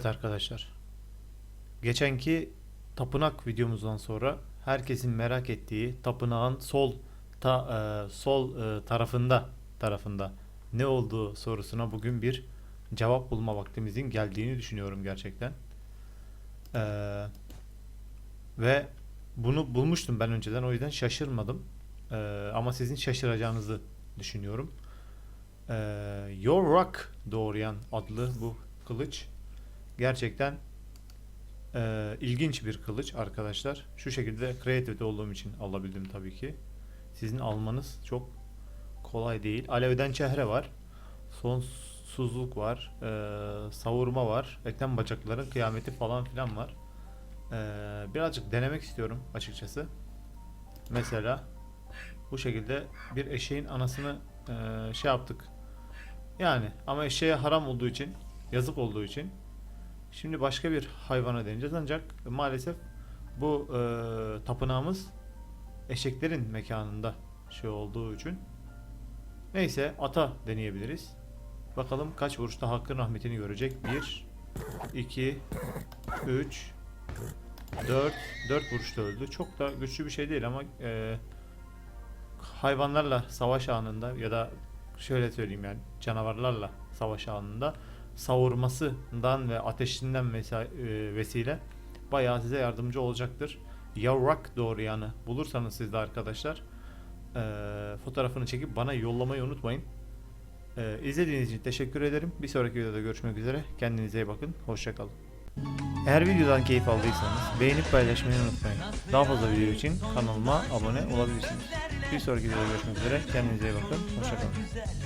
Evet arkadaşlar. Geçenki tapınak videomuzdan sonra herkesin merak ettiği tapınağın sol ta, e, sol e, tarafında tarafında ne olduğu sorusuna bugün bir cevap bulma vaktimizin geldiğini düşünüyorum gerçekten. Ee, ve bunu bulmuştum ben önceden o yüzden şaşırmadım. Ee, ama sizin şaşıracağınızı düşünüyorum. Ee, Your Rock doğrayan adlı bu kılıç gerçekten e, ilginç bir kılıç arkadaşlar. Şu şekilde creative olduğum için alabildim tabii ki. Sizin almanız çok kolay değil. Alevden çehre var. Sonsuzluk var. e, savurma var. Eklem bacakların kıyameti falan filan var. E, birazcık denemek istiyorum açıkçası. Mesela bu şekilde bir eşeğin anasını e, şey yaptık. Yani ama eşeğe haram olduğu için, yazık olduğu için şimdi başka bir hayvana deneyeceğiz ancak maalesef bu e, tapınağımız eşeklerin mekanında şey olduğu için neyse ata deneyebiliriz. Bakalım kaç vuruşta hakkın rahmetini görecek. 1 2 3 4 4 vuruşta öldü. Çok da güçlü bir şey değil ama e, hayvanlarla savaş anında ya da şöyle söyleyeyim yani canavarlarla savaş anında savurmasından ve ateşinden mesa- e, vesile bayağı size yardımcı olacaktır. Yavrak doğrayanı bulursanız siz de arkadaşlar e, fotoğrafını çekip bana yollamayı unutmayın. E, izlediğiniz için teşekkür ederim. Bir sonraki videoda görüşmek üzere. Kendinize iyi bakın. Hoşçakalın. Eğer videodan keyif aldıysanız beğenip paylaşmayı unutmayın. Daha fazla video için kanalıma abone olabilirsiniz. Bir sonraki videoda görüşmek üzere. Kendinize iyi bakın. Hoşçakalın.